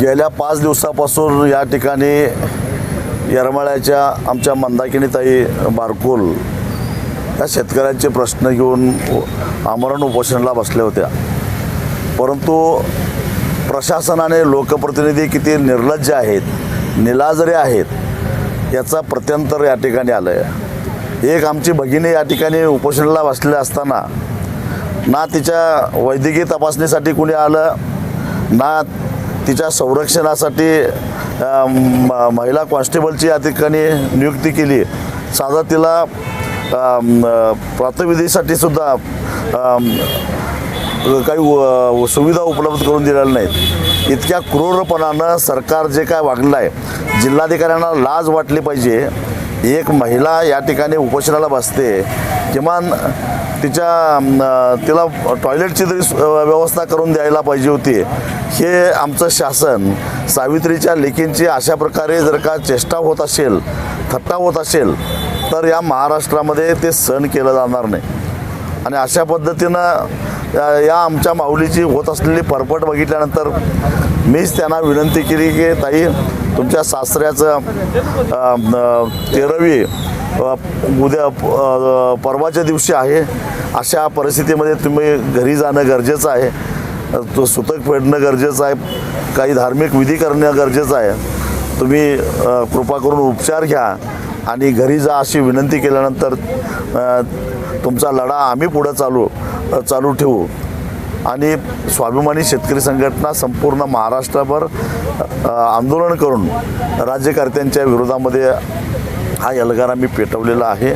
गेल्या पाच दिवसापासून या ठिकाणी येरमाळ्याच्या आमच्या मंदाकिनीताई बारकुल या शेतकऱ्यांचे प्रश्न घेऊन आमरण उपोषणाला बसल्या होत्या. परंतु प्रशासनाने लोकप्रतिनिधी किती निर्लज्ज आहेत निलाजरे आहेत याचा प्रत्यंतर या ठिकाणी आलं आहे एक आमची भगिनी या ठिकाणी उपोषणाला बसले असताना ना तिच्या वैद्यकीय तपासणीसाठी कुणी आलं ना तिच्या संरक्षणासाठी म- महिला कॉन्स्टेबलची या ठिकाणी नियुक्ती केली. साधा तिला प्रातविधीसाठी सुद्धा काही व- सुविधा उपलब्ध करून दिलेल्या नाहीत. इतक्या क्रूरपणानं सरकार जे काय वागलं आहे जिल्हाधिकाऱ्यांना लाज वाटली पाहिजे. एक महिला या ठिकाणी उपोषणाला बसते. किमान तिच्या तिला टॉयलेटची तरी व्यवस्था करून द्यायला पाहिजे होती. हे आमचं शासन सावित्रीच्या लेखींची अशा प्रकारे जर का चेष्टा होत असेल थट्टा होत असेल तर या महाराष्ट्रामध्ये ते सहन केलं जाणार नाही. आणि अशा पद्धतीनं या- या आमच्या माऊलीची होत असलेली परपट बघितल्यानंतर मीच त्यांना विनंती केली की ताई तुमच्या सासऱ्याचं तेरवी तेरावी उद्या परवाच्या दिवशी आहे. अशा परिस्थितीमध्ये तुम्ही घरी जाणं गरजेचं आहे. तो सुतक फेडणं गरजेचं आहे. काही धार्मिक विधी करणं गरजेचं आहे. तुम्ही कृपा करून उपचार घ्या आणि घरी जा अशी विनंती केल्यानंतर तुमचा लढा आम्ही पुढं चालू चालू ठेवू. आणि स्वाभिमानी शेतकरी संघटना संपूर्ण महाराष्ट्रभर आंदोलन करून राज्यकर्त्यांच्या विरोधामध्ये हा एल्गार आम्ही पेटवलेला आहे.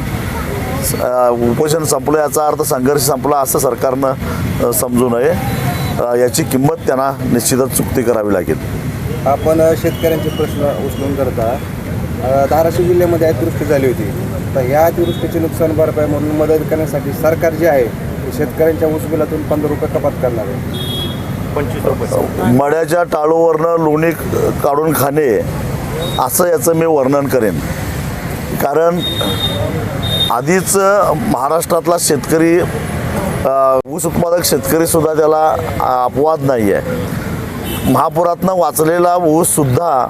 उपोषण संपलं याचा अर्थ संघर्ष संपला असं सरकारनं समजू नये. याची किंमत त्यांना निश्चितच चुकती करावी लागेल. आपण शेतकऱ्यांचे प्रश्न उचलून करता धाराशिव जिल्ह्यामध्ये अतिवृष्टी झाली होती. तर या अतिवृष्टीचे नुकसान भरपाई म्हणून मदत करण्यासाठी सरकार जे आहे ते शेतकऱ्यांच्या ऊस बिलातून पंधरा रुपये कपात करणार आहे. पंचवीस रुपये. मड्याच्या टाळूवरनं लोणी काढून खाणे असं याचं मी वर्णन करेन. कारण आधीच महाराष्ट्रातला शेतकरी ऊस उत्पादक शेतकरीसुद्धा त्याला अपवाद नाही आहे महापुरातनं वाचलेला ऊससुद्धा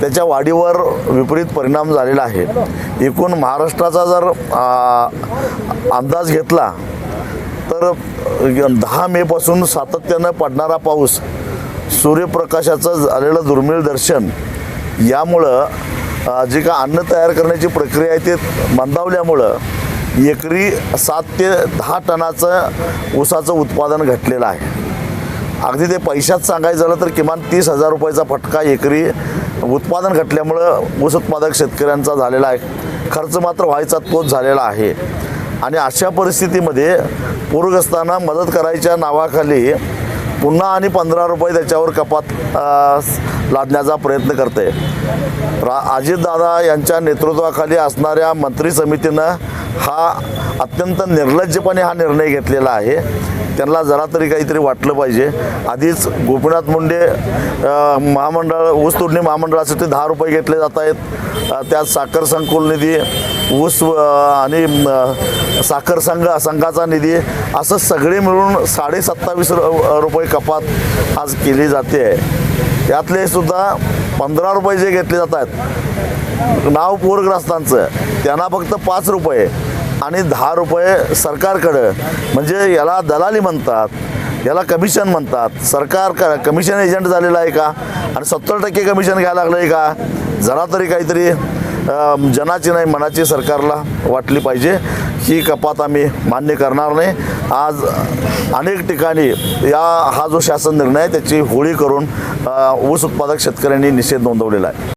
त्याच्या वाढीवर विपरीत परिणाम झालेला आहे. एकूण महाराष्ट्राचा जर अंदाज घेतला तर दहा मेपासून सातत्यानं पडणारा पाऊस सूर्यप्रकाशाचं झालेलं दुर्मिळ दर्शन यामुळं जी का अन्न तयार करण्याची प्रक्रिया आहे ते मंदावल्यामुळं एकरी सात ते दहा टनाचं ऊसाचं उत्पादन घटलेलं आहे. अगदी ते पैशात सांगायचं झालं तर किमान तीस हजार रुपयाचा फटका एकरी उत्पादन घटल्यामुळं ऊस उत्पादक शेतकऱ्यांचा झालेला आहे. खर्च मात्र व्हायचा तोच झालेला आहे. आणि अशा परिस्थितीमध्ये पूरग्रस्तांना मदत करायच्या नावाखाली पुन्हा आणि पंधरा रुपये त्याच्यावर कपात लादण्याचा प्रयत्न करते. रा अजितदादा यांच्या नेतृत्वाखाली असणाऱ्या मंत्री समितीनं हा अत्यंत निर्लज्जपणे हा निर्णय घेतलेला आहे. त्यांना जरा तरी काहीतरी वाटलं पाहिजे. आधीच गोपीनाथ मुंडे महामंडळ ऊस तोडणी महामंडळासाठी दहा रुपये घेतले जात आहेत त्यात साखर संकुल निधी ऊस आणि साखर संघ संघाचा निधी असं सगळे मिळून साडे सत्तावीस रुपये कपात आज केली जाते. आहे त्यातले सुद्धा पंधरा रुपये जे घेतले जात आहेत नाव पूरग्रस्तांचं त्यांना फक्त पाच रुपये. आणि दहा रुपये सरकारकडं. म्हणजे याला दलाली म्हणतात याला कमिशन म्हणतात. सरकार क कमिशन एजंट झालेला आहे का? आणि सत्तर टक्के कमिशन घ्यायला लागलं आहे का? जरा तरी काहीतरी जनाची नाही मनाची सरकारला वाटली पाहिजे. ही कपात आम्ही मान्य करणार नाही. आज अनेक ठिकाणी या हा जो शासन निर्णय आहे त्याची होळी करून ऊस उत्पादक शेतकऱ्यांनी निषेध नोंदवलेला आहे.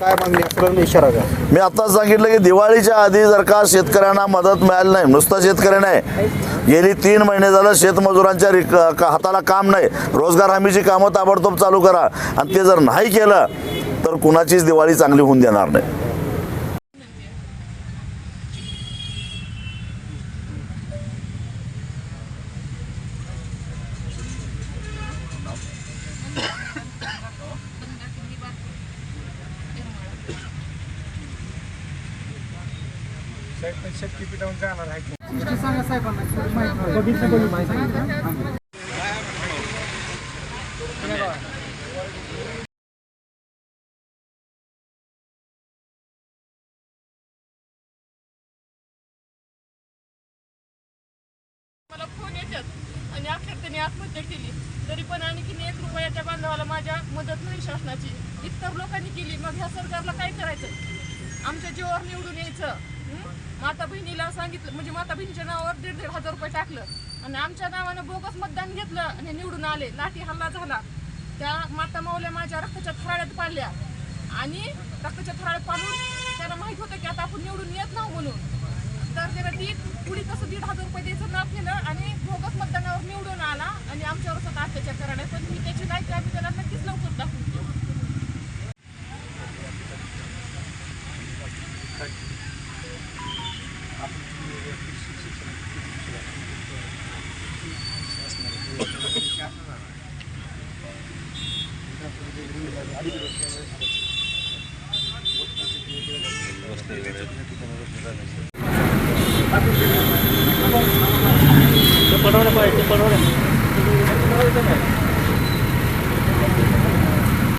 काय मागणी इशारा मी आताच सांगितलं की दिवाळीच्या आधी जर का शेतकऱ्यांना मदत मिळाली नाही नुसतं शेतकरी नाही गेली तीन महिने झालं शेतमजुरांच्या रिक का- हाताला काम नाही. रोजगार हमीची कामं ताबडतोब चालू करा. आणि ते जर नाही केलं तर कुणाचीच दिवाळी चांगली होऊन देणार नाही. साहेब पण जाणार आहे मला फोन येतात आणि अखेर त्यांनी आत्महत्या केली. तरी पण आणखीन एक रुपया बांधवाला माझ्या मदत नाही शासनाची. इतर लोकांनी केली. मग ह्या सरकारला काय करायचं? आमच्या जीवावर निवडून यायचं. माता बहिणीला सांगितलं म्हणजे माता बहिणीच्या नावावर दीड दीड हजार रुपये टाकलं. आणि आमच्या नावानं बोगस मतदान घेतलं आणि निवडून आले. लाठी हल्ला झाला. त्या माता माऊल्या माझ्या रक्ताच्या थराळ्यात पाडल्या. आणि रक्ताच्या थराळ्यात पाडून त्याला माहीत होतं की आता आपण निवडून येत नाव म्हणून. तर त्याला ती पुढे कसं दीड हजार रुपये द्यायचं नाव केलं आणि बोगस मतदान निवडून आला आणि आमच्यावर स्वतः अत्याचार करायला पण मी त्याची लायकी आम्ही त्याला नक्कीच लवकर दाखवून देऊ पडवलं पाहिजे. पडवलं